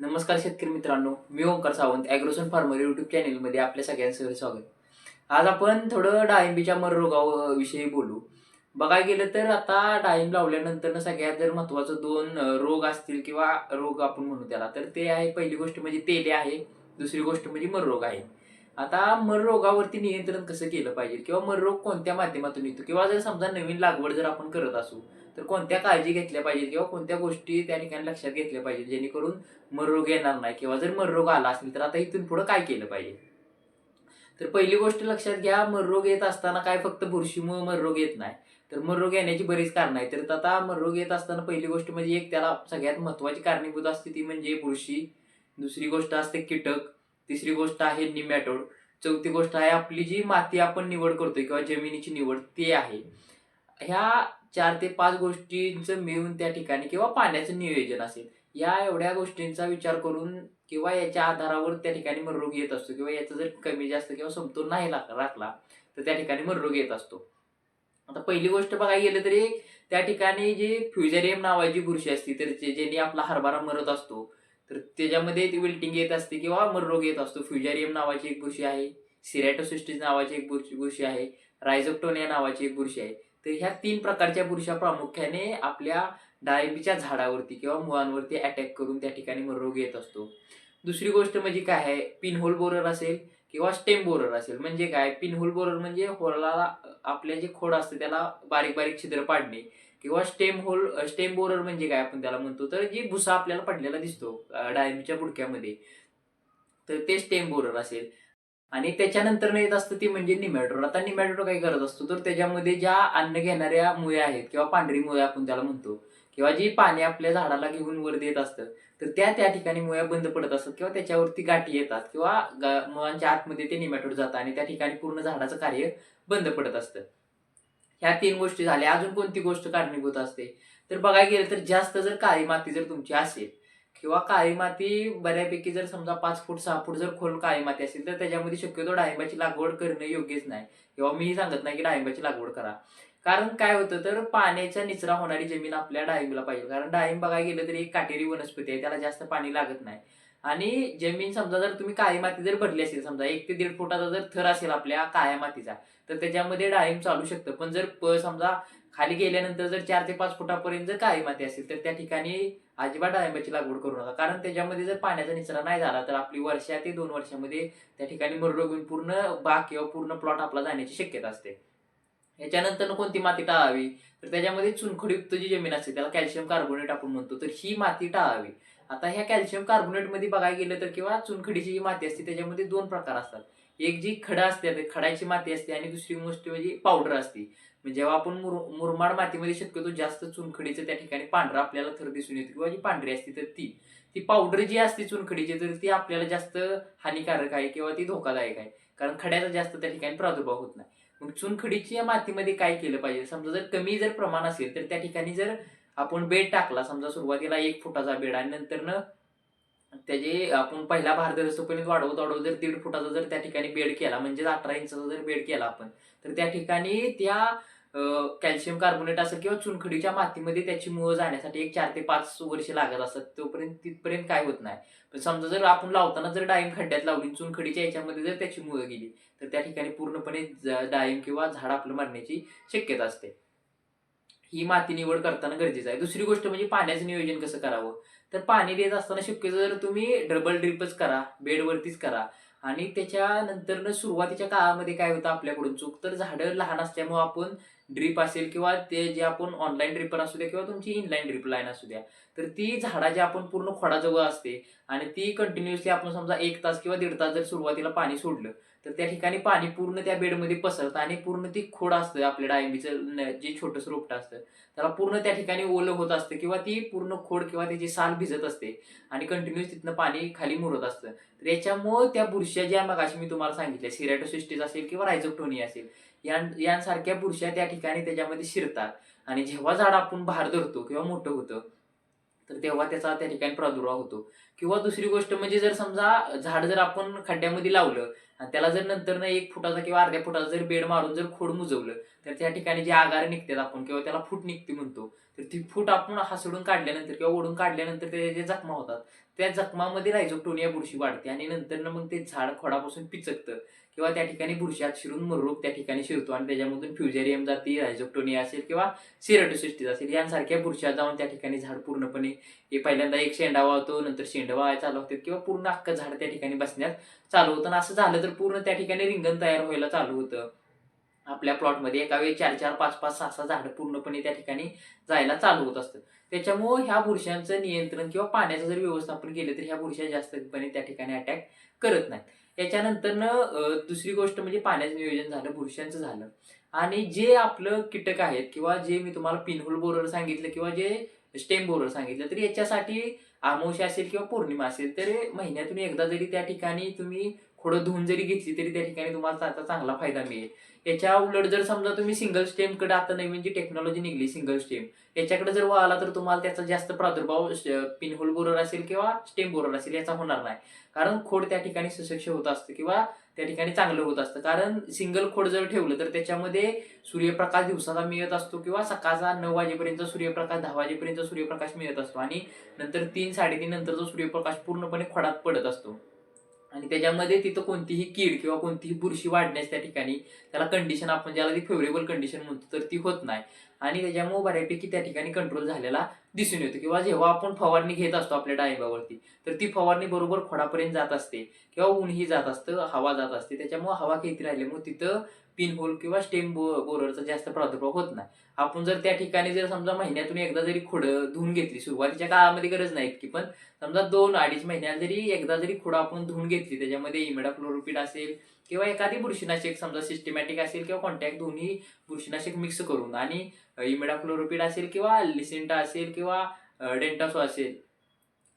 नमस्कार शेतकरी मित्रांनो मी Omkar Sawant Agrosan farmer YouTube चॅनेलमध्ये आपल्या सगळ्यांचं स्वागत. आज आपण थोडं डाळिंबीच्या मर रोगाविषयी बोलू. बघायला गेलं तर आता डाळिंब लावल्यानंतर सगळ्यात जर महत्वाचं दोन रोग असतील किंवा रोग आपण म्हणू त्याला तर ते आहे पहिली गोष्ट म्हणजे तेले आहे दुसरी गोष्ट म्हणजे मर रोग आहे. आता मर रोगावरती नियंत्रण कसं केलं पाहिजे? किंवा मर रोग कोणत्या माध्यमातून येतो? किंवा जर समजा नवीन लागवड जर आपण करत असू तर कोणत्या काळजी घेतल्या पाहिजे किंवा कोणत्या गोष्टी त्या ठिकाणी लक्षात घेतल्या पाहिजे जेणेकरून मररोग येणार नाही? किंवा जर मररोग आला असेल तर आता इथून पुढे काय केलं पाहिजे? तर पहिली गोष्ट लक्षात घ्या मररोग येत असताना काय फक्त बुरशीमुळे मररोग येत नाही. तर मररोग येण्याची बरीच कारणं आहेत. तर आता मररोग येत असताना पहिली गोष्ट म्हणजे एक त्याला सगळ्यात महत्वाची कारणीभूत असते ती म्हणजे बुरशी. दुसरी गोष्ट असते कीटक. तिसरी गोष्ट आहे निमॅटोड. चौथी गोष्ट आहे आपली जी माती आपण निवड करतोय किंवा जमिनीची निवड ते आहे. ह्या चार ते पाच गोष्टींचं मिळून त्या ठिकाणी किंवा पाण्याचं नियोजन असेल या एवढ्या गोष्टींचा विचार करून किंवा याच्या आधारावर त्या ठिकाणी मररोग येत असतो किंवा याचा जर कमी जास्त किंवा समतोल नाही राखला तर त्या ठिकाणी मररोग येत असतो. आता पहिली गोष्ट बघायला गेलं तरी त्या ठिकाणी जी फ्युजेरियम नावाची बुरशी असते तर जे- ज्याने आपला हरभरा मरत असतो तर त्याच्यामध्ये ती विल्टिंग येत असते किंवा मररोग येत असतो. फ्युजारियम नावाची एक बुरशी आहे सिरॅटोसिस्टिस नावाची एक बुरशी बुरशी आहे रायझोक्टोनिया नावाची एक बुरशी आहे. तर ह्या तीन प्रकारच्या बुरशा प्रामुख्याने आपल्या डाळिंबीच्या झाडावरती किंवा मुळांवरती अटॅक करून त्या ठिकाणी मररोग येत असतो. दुसरी गोष्ट म्हणजे काय आहे? पिनहोल बोरर असेल किंवा स्टेम बोरर असेल. म्हणजे काय? पिनहोल बोरर म्हणजे होलाला आपल्या जे खोड असतं त्याला बारीक बारीक छिद्र पाडणे. किंवा स्टेम होल स्टेम बोरर म्हणजे काय आपण त्याला म्हणतो? तर जी भुसा आपल्याला पडलेला दिसतो अं, डाळिंबीच्या बुडक्यामध्ये तर ते स्टेम बोरर असेल. आणि त्याच्यानंतर येत असतं ती म्हणजे निमॅटोड. आता निमॅटोड काय करत असतो तर त्याच्यामध्ये ज्या अन्न घेणाऱ्या मुळ्या आहेत किंवा पांढरी मुळ्या आपण त्याला म्हणतो किंवा जी पाणी आपल्या झाडाला घेऊन वर देत असतं तर त्या त्या ठिकाणी मुळ्या बंद पडत असतात किंवा त्याच्यावरती गाठी येतात किंवा मुळांच्या आतमध्ये ते निमॅटोड जातात आणि त्या ठिकाणी पूर्ण झाडाचं कार्य बंद पडत असतं. ह्या तीन गोष्टी झाल्या. अजून कोणती गोष्ट कारणीभूत असते? तर बघायला गेलं तर जास्त जर काळी माती जर तुमची असेल किंवा काळी माती बऱ्यापैकी जर समजा पाच फूट सहा फूट जर खोल काळी माती असेल तर त्याच्यामध्ये शक्यतो डाळिंबाची लागवड करणं योग्यच नाही. किंवा मीही सांगत नाही की डाळिंबाची लागवड करा. कारण काय होतं तर पाण्याचा निचरा होणारी जमीन आपल्या डाळिंबला पाहिजे. कारण डाळिंब बघायला गेलं तर एक काटेरी वनस्पती आहे त्याला जास्त पाणी लागत नाही. आणि जमीन समजा जर तुम्ही काळी माती जर भरली असेल समजा एक ते दीड फुटाचा जर थर असेल आपल्या काळ्या मातीचा तर त्याच्यामध्ये डाळिंब चालू शकतं. पण जर प समजा खाली गेल्यानंतर जर चार ते पाच फुटापर्यंत जर काळी माती असेल तर त्या ठिकाणी अजिबात डाळिंबाची लागवड करू नका. कारण त्याच्यामध्ये जर पाण्याचा निचरा नाही झाला तर आपली वर्षा ते दोन वर्षामध्ये त्या ठिकाणी मररोग पूर्ण बाग किंवा पूर्ण प्लॉट आपला जाण्याची शक्यता असते. याच्यानंतर कोणती माती टाळावी? तर त्याच्यामध्ये चुनखडीयुक्त जी जमीन असते त्याला कॅल्शियम कार्बोनेट आपण म्हणतो. तर ही माती टाळावी. आता ह्या कॅल्शियम कार्बोनेटमध्ये बघायला गेलं तर किंवा चुनखडीची जी माती असते त्याच्यामध्ये दोन प्रकार असतात. एक जी खडा असते ते खडाची माती असते आणि दुसरी गोष्ट म्हणजे पावडर असते. म्हणजे जेव्हा आपण मुर मुरमाड मातीमध्ये शक्यतो जास्त चुनखडीचं त्या ठिकाणी पांढरा आपल्याला थर दिसून येतो किंवा जी पांढरी असते तर ती. ती पावडर जी असते चुनखडीची तर ती आपल्याला जास्त हानिकारक आहे किंवा ती धोकादायक आहे. कारण खड्याचा जास्त त्या ठिकाणी प्रादुर्भाव होत नाही. मग चुनखडीच्या मातीमध्ये काय केलं पाहिजे? समजा जर कमी जर प्रमाण असेल तर त्या ठिकाणी जर आपण बेड टाकला समजा सुरुवातीला एक फुटाचा बेड आणि नंतर त्याचे आपण पहिला भारदरसपर्यंत वाढवत वाढवत जर दीड फुटाचा जर त्या ठिकाणी बेड केला म्हणजेच अठरा इंचाचा जर बेड केला आपण तर त्या ठिकाणी त्या कॅल्शियम कार्बोनेट असेल किंवा चुनखडीच्या मातीमध्ये त्याची मुळं जाण्यासाठी एक चार ते पाच वर्ष लागत असतात. तोपर्यंत तिथपर्यंत काय होत नाही. पण समजा जर आपण लावताना जर डाळिंब खड्ड्यात लावली चुनखडीच्या याच्यामध्ये जर त्याची मुळं गेली तर त्या ठिकाणी पूर्णपणे डाळिंब किंवा झाड आपलं मरण्याची शक्यता असते. ही माती निवड करताना गरजेचं आहे. दुसरी गोष्ट म्हणजे पाण्याचं नियोजन कसं करावं? तर पाणी देत असताना शक्यतो जर तुम्ही डबल ड्रिपच करा बेडवरतीच करा. आणि त्याच्यानंतर सुरुवातीच्या काळामध्ये काय होतं आपल्याकडून? चूक तर झाडं लहान असल्यामुळे आपण ड्रीप असेल किंवा ते जे आपण ऑनलाईन ड्रिपर असू द्या किंवा तुमची इनलाईन ड्रिप लाईन असू द्या तर ती झाडाच्या आपण पूर्ण खोडाजवळ असते आणि ती कंटिन्युअसली आपण समजा एक तास किंवा दीड तास जर सुरुवातीला पाणी सोडलं तर त्या ठिकाणी पाणी पूर्ण त्या बेडमध्ये पसरतं आणि पूर्ण ती खोड असतं आपल्या डाळिंबीचं जे छोटंसं रोपटं असतं. त्याला पूर्ण त्या ठिकाणी ओलं होत असतं किंवा ती पूर्ण खोड किंवा त्याची साल भिजत असते आणि कंटिन्युअस तिथनं पाणी खाली मुरत असतं. तर याच्यामुळं त्या बुरश्या ज्या मगाशी मी तुम्हाला सांगितल्या सिरॅटोसिस्टिस असेल किंवा रायझोक्टोनी असेल यां यांसारख्या बुरश्या त्या ठिकाणी त्याच्यामध्ये शिरतात. आणि जेव्हा झाड आपण बाहेर धरतो किंवा मोठं होतं तर तेव्हा त्याचा त्या ठिकाणी प्रादुर्भाव होतो. किंवा दुसरी गोष्ट म्हणजे जर समजा झाड जर आपण खड्ड्यामध्ये लावलं आणि त्याला जर नंतर एक फुटाचा किंवा अर्ध्या फुटाचा जर बेड मारून जर खोड मुजवलं तर त्या ठिकाणी जे आगार निघतात आपण किंवा त्याला फूट निघते म्हणतो तर ती फूट आपण हासडून काढल्यानंतर किंवा ओढून काढल्यानंतर त्याच्या जे जखमा होतात त्या जखमामध्ये रायझोक्टोनिया बुरशी वाढते आणि नंतर मग ते झाड खोडापासून पिचकतं. किंवा त्या ठिकाणी बुरशात शिरून मररोग त्या ठिकाणी शिरतो आणि त्याच्यामधून फ्युजेरियम जाती रायझोक्टोनिया असेल किंवा सिरटोसिस्टीज असेल यांसारख्या बुरशात जाऊन त्या ठिकाणी झाड पूर्णपणे हे पहिल्यांदा एक शेंडा वाहतो नंतर शेंड वाळायला चालू होतात किंवा पूर्ण अख्खं झाड त्या ठिकाणी बसण्यात चालू होतं. आणि असं झालं तर पूर्ण त्या ठिकाणी रिंगण तयार व्हायला चालू होतं. आपल्या प्लॉटमध्ये एका वेळी चार चार पाच पाच सहा सहा झाडं पूर्णपणे त्या ठिकाणी जायला चालू होत असतं. त्याच्यामुळं ह्या बुरशांचं नियंत्रण किंवा पाण्याचं जर व्यवस्थापन केलं तर ह्या बुरशा जास्तपणे त्या ठिकाणी अटॅक करत नाहीत. याच्यानंतरनं दुसरी गोष्ट म्हणजे पाण्याचं नियोजन झालं बुरशांचं झालं. आणि जे आपलं कीटक आहेत किंवा जे मी तुम्हाला पिनहोल बोरर सांगितलं किंवा जे स्टेम बोरर सांगितलं तर याच्यासाठी अमावस्या असेल किंवा पौर्णिमा असेल तर महिन्यातून एकदा जरी त्या ठिकाणी तुम्ही खोडं धुवून जरी घेतली तरी त्या ठिकाणी तुम्हाला त्याचा चांगला फायदा मिळेल. याच्या उलट जर समजा तुम्ही सिंगल स्टेमकडे आता नवीन जी टेक्नॉलॉजी निघली सिंगल स्टेम याच्याकडे जर वळाला तर तुम्हाला त्याचा जास्त प्रादुर्भाव पिनहोल बोरर असेल किंवा स्टेम बोरर असेल याचा होणार नाही. कारण खोड त्या ठिकाणी सुसक्ष होत असतं किंवा त्या ठिकाणी चांगलं होत असतं. कारण सिंगल खोड जर ठेवलं तर त्याच्यामध्ये सूर्यप्रकाश दिवसाचा मिळत असतो किंवा सकाळचा नऊ वाजेपर्यंत सूर्यप्रकाश दहा वाजेपर्यंत सूर्यप्रकाश मिळत असतो. आणि नंतर तीन साडेतीन जो सूर्यप्रकाश पूर्णपणे खोडात पडत असतो. आणि त्याच्यामध्ये तिथं कोणतीही कीड किंवा कोणतीही बुरशी वाढण्यास त्या ठिकाणी त्याला कंडिशन आपण ज्याला ती फेवरेबल कंडिशन म्हणतो तर ती होत नाही. आणि त्याच्यामुळे बऱ्यापैकी त्या ठिकाणी कंट्रोल झालेला दिसून येतो. किंवा जेव्हा आपण फवारणी घेत असतो आपल्या डाळिंबावरती तर ती फवारणी बरोबर खोडापर्यंत जात असते किंवा ऊनही जात असतं हवा जात असते. त्याच्यामुळे हवा घेत राहिल्यामुळे तिथं पिन होल किंवा स्टेम बो बोररचा जास्त प्रादुर्भाव होत नाही. आपण जर त्या ठिकाणी जर समजा महिन्यातून एकदा जरी खुडं धुवून घेतली सुरुवातीच्या काळामध्ये गरज नाही की पण समजा दोन अडीच महिन्यात जरी एकदा जरी खुडं आपण धुवून घेतली त्याच्यामध्ये इमिडा क्लोरोपिड असेल किंवा एखादी बुरशीनाशक समजा सिस्टमॅटिक असेल किंवा कॉन्टॅक्ट दोन्ही बुरशीनाशक मिक्स करून आणि इमिडा क्लोरोपिड असेल किंवा लिसेंटा असेल किंवा डेंटासो असेल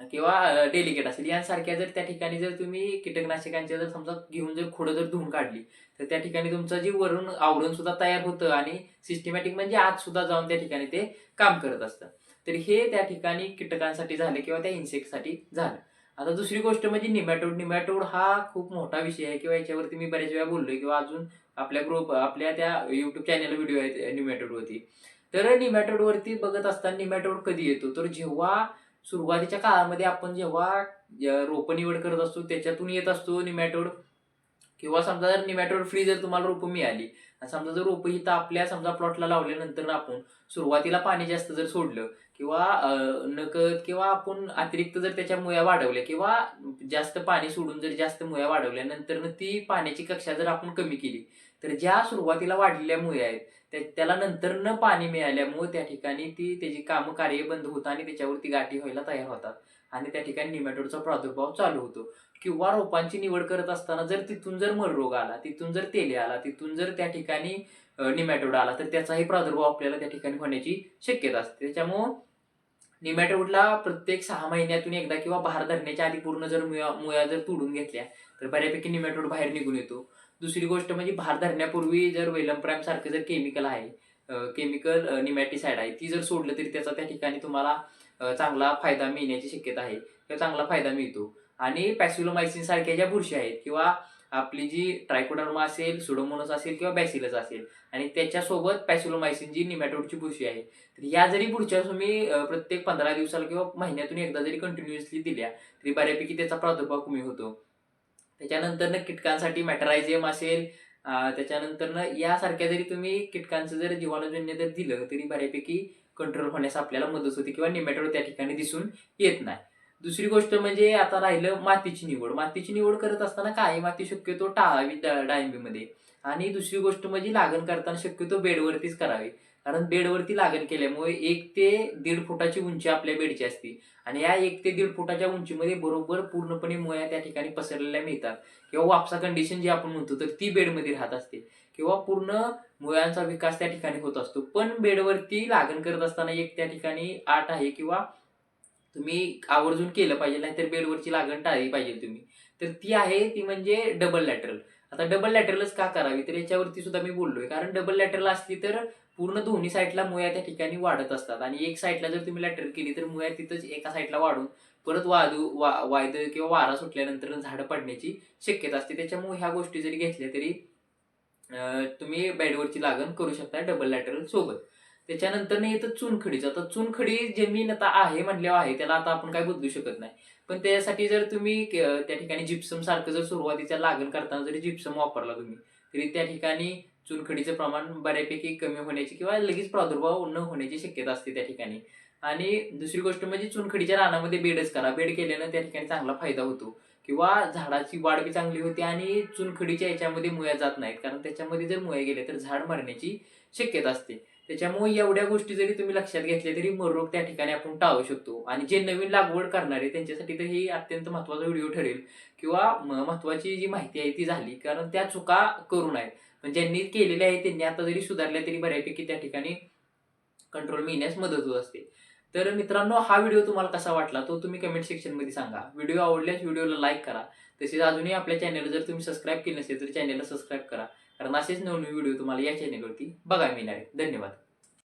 किंवा डेलिकेट असेल. यांसारख्या जर त्या ठिकाणी जर तुम्ही कीटकनाशकांच्या जर समजा घेऊन जर खोडं जर धुवून काढली तर त्या ठिकाणी तुमचं जे वरून आवरण सुद्धा तयार होतं आणि सिस्टमॅटिक म्हणजे आत सुद्धा जाऊन त्या ठिकाणी ते काम करत असतं. तर हे त्या ठिकाणी कीटकांसाठी झालं किंवा त्या इन्सेक्टसाठी झालं. आता दुसरी गोष्ट म्हणजे निमॅटोड निमॅटोड हा खूप मोठा विषय आहे किंवा याच्यावरती मी बऱ्याच वेळा बोललोय किंवा अजून आपल्या ग्रुप आपल्या त्या युट्यूब चॅनल व्हिडिओ आहेत निमॅटोडवरती तर निमॅटोडवरती बघत असताना निमॅटोड कधी येतो? तर जेव्हा सुरुवातीच्या काळामध्ये आपण जेव्हा रोपं निवड करत असतो त्याच्यातून येत असतो निमॅटोड किंवा समजा जर निमॅटोड फ्री जर तुम्हाला रोपं मिळाली आणि समजा जर रोपं इथं आपल्या समजा प्लॉटला लावल्यानंतर आपण सुरुवातीला पाणी जास्त जर सोडलं किंवा नकळत किंवा आपण अतिरिक्त जर त्याच्या मुया वाढवल्या किंवा जास्त पाणी सोडून जर जास्त मुया वाढवल्या नंतर ती पाण्याची कक्षा जर आपण कमी केली तर ज्या सुरुवातीला वाढलेल्या मुया आहेत त्याला नंतर न पाणी मिळाल्यामुळे त्या ठिकाणी ती त्याची कामं कार्य बंद होतं आणि त्याच्यावरती गाठी व्हायला तयार होतात. आणि त्या ठिकाणी निमॅटोडचा प्रादुर्भाव चालू होतो. किंवा रोपांची निवड करत असताना जर तिथून जर मररोग आला तिथून जर तेले आला तिथून जर त्या ठिकाणी निमॅटोड आला तर त्याचाही प्रादुर्भाव आपल्याला त्या ठिकाणी होण्याची शक्यता असते. त्याच्यामुळं निमॅटोडला प्रत्येक सहा महिन्यातून एकदा किंवा बाहेर धरण्याच्या आधी पूर्ण जर मुया मुया जर तोडून घेतल्या तर बऱ्यापैकी निमॅटोड बाहेर निघून येतो. दुसरी गोष्ट म्हणजे भार धरण्यापूर्वी जर वेलमप्रॅमसारखं सारखं जर केमिकल आहे केमिकल निमॅटिसाइड आहे ती जर सोडलं तरी त्याचा त्या ठिकाणी तुम्हाला चांगला फायदा मिळण्याची शक्यता आहे. किंवा चांगला फायदा मिळतो. आणि पॅसिलोमायसिन सारख्या ज्या बुरशी आहेत किंवा आपली जी ट्रायकोडर्मा असेल सुडोमोनस असेल किंवा बॅसिलस असेल आणि त्याच्यासोबत पॅसिलोमायसिन जी निमॅटोडची बुरशी आहे तर या जरी बुरच्या तुम्ही प्रत्येक पंधरा दिवसाला किंवा महिन्यातून एकदा जरी कंटिन्युअसली दिल्या तरी बऱ्यापैकी त्याचा प्रादुर्भाव कमी होतो. त्याच्यानंतरनं कीटकांसाठी मॅटरायझियम असेल त्याच्यानंतरनं यासारख्या जरी तुम्ही कीटकांचं जर जीवाणूजन्य जर दिलं तरी बऱ्यापैकी कंट्रोल होण्यास आपल्याला मदत होते किंवा निमॅटोड त्या ठिकाणी दिसून येत नाही. दुसरी गोष्ट म्हणजे आता राहिलं मातीची निवड. मातीची निवड करत असताना काही माती शक्यतो टाळावी डाळिंबीमध्ये. आणि दुसरी गोष्ट म्हणजे लागण करताना शक्यतो बेडवरतीच करावी. कारण बेडवरती लागण केल्यामुळे एक ते दीड फुटाची उंची आपल्या बेडची असते. आणि या एक ते दीड फुटाच्या उंचीमध्ये बरोबर पूर्णपणे मुळ्या त्या ठिकाणी पसरलेल्या मिळतात. किंवा वापसा कंडिशन जी आपण म्हणतो तर ती बेडमध्ये राहत असते. किंवा पूर्ण मुळांचा विकास त्या ठिकाणी होत असतो. पण बेडवरती लागण करत असताना एक त्या ठिकाणी आठ आहे किंवा तुम्ही आवर्जून केलं पाहिजे नाहीतर बेडवरची लागण टाळली पाहिजे तुम्ही. तर ती आहे ती म्हणजे डबल लॅटरल आता डबल लॅटरलच का करावी? तर याच्यावरती सुद्धा मी बोललोय. कारण डबल लॅटरल असली तर पूर्ण दोन्ही साईडला मुया त्या ठिकाणी वाढत असतात. आणि एक साईडला जर तुम्ही लॅटरल केली तर मुया तिथंच एका साईडला वाढून परत वादू वा वायद किंवा वारा सुटल्यानंतर झाडं पडण्याची शक्यता असते. त्याच्यामुळे ह्या गोष्टी जरी घेतल्या तरी तुम्ही बेडवरची लागण करू शकता डबल लॅटरल सोबत. त्याच्यानंतर नाही येतं चुनखडीचं. आता चुनखडी जमीन आता आहे म्हणल्यावर आहे त्याला आता आपण काय बदलू शकत नाही. पण त्यासाठी जर तुम्ही त्या ठिकाणी जिप्सम सारखं जर सुरुवातीच्या लागण करताना जरी जिप्सम वापरला तुम्ही तरी त्या ठिकाणी चुनखडीचं प्रमाण बऱ्यापैकी कमी होण्याची किंवा लगेच प्रादुर्भाव न होण्याची शक्यता असते त्या ठिकाणी. आणि दुसरी गोष्ट म्हणजे चुनखडीच्या रानामध्ये बेडच करा. बेड केल्यानं त्या ठिकाणी चांगला फायदा होतो. किंवा झाडाची वाढ बी चांगली होते आणि चुनखडीच्या याच्यामध्ये मुया जात नाहीत. कारण त्याच्यामध्ये जर मुया गेल्या तर झाड मरण्याची शक्यता असते. त्याच्यामुळे एवढ्या गोष्टी जरी तुम्ही लक्षात घेतल्या तरी मरोग त्या ठिकाणी आपण टाळू शकतो. आणि जे नवीन लागवड करणारे त्यांच्यासाठी तर ही अत्यंत महत्त्वाचा व्हिडिओ ठरेल. किंवा म- महत्वाची जी माहिती आहे ती झाली कारण त्या चुका करू नयेत पण ज्यांनी केलेल्या आहे त्यांनी आता जरी सुधारल्या तरी बऱ्यापैकी त्या ठिकाणी कंट्रोल मिळण्यास मदत होत असते. तर मित्रांनो हा व्हिडिओ तुम्हाला कसा वाटला तो तुम्ही कमेंट सेक्शनमध्ये सांगा. व्हिडिओ आवडल्यास व्हिडिओला लाईक करा. तसेच अजूनही आपल्या चॅनलला जर तुम्ही सबस्क्राईब केलं नसेल तर चॅनलला सबस्क्राईब करा. कारण असेच नवीन व्हिडिओ तुम्हाला या चॅनलवरती बघायला मिळणार आहे धन्यवाद.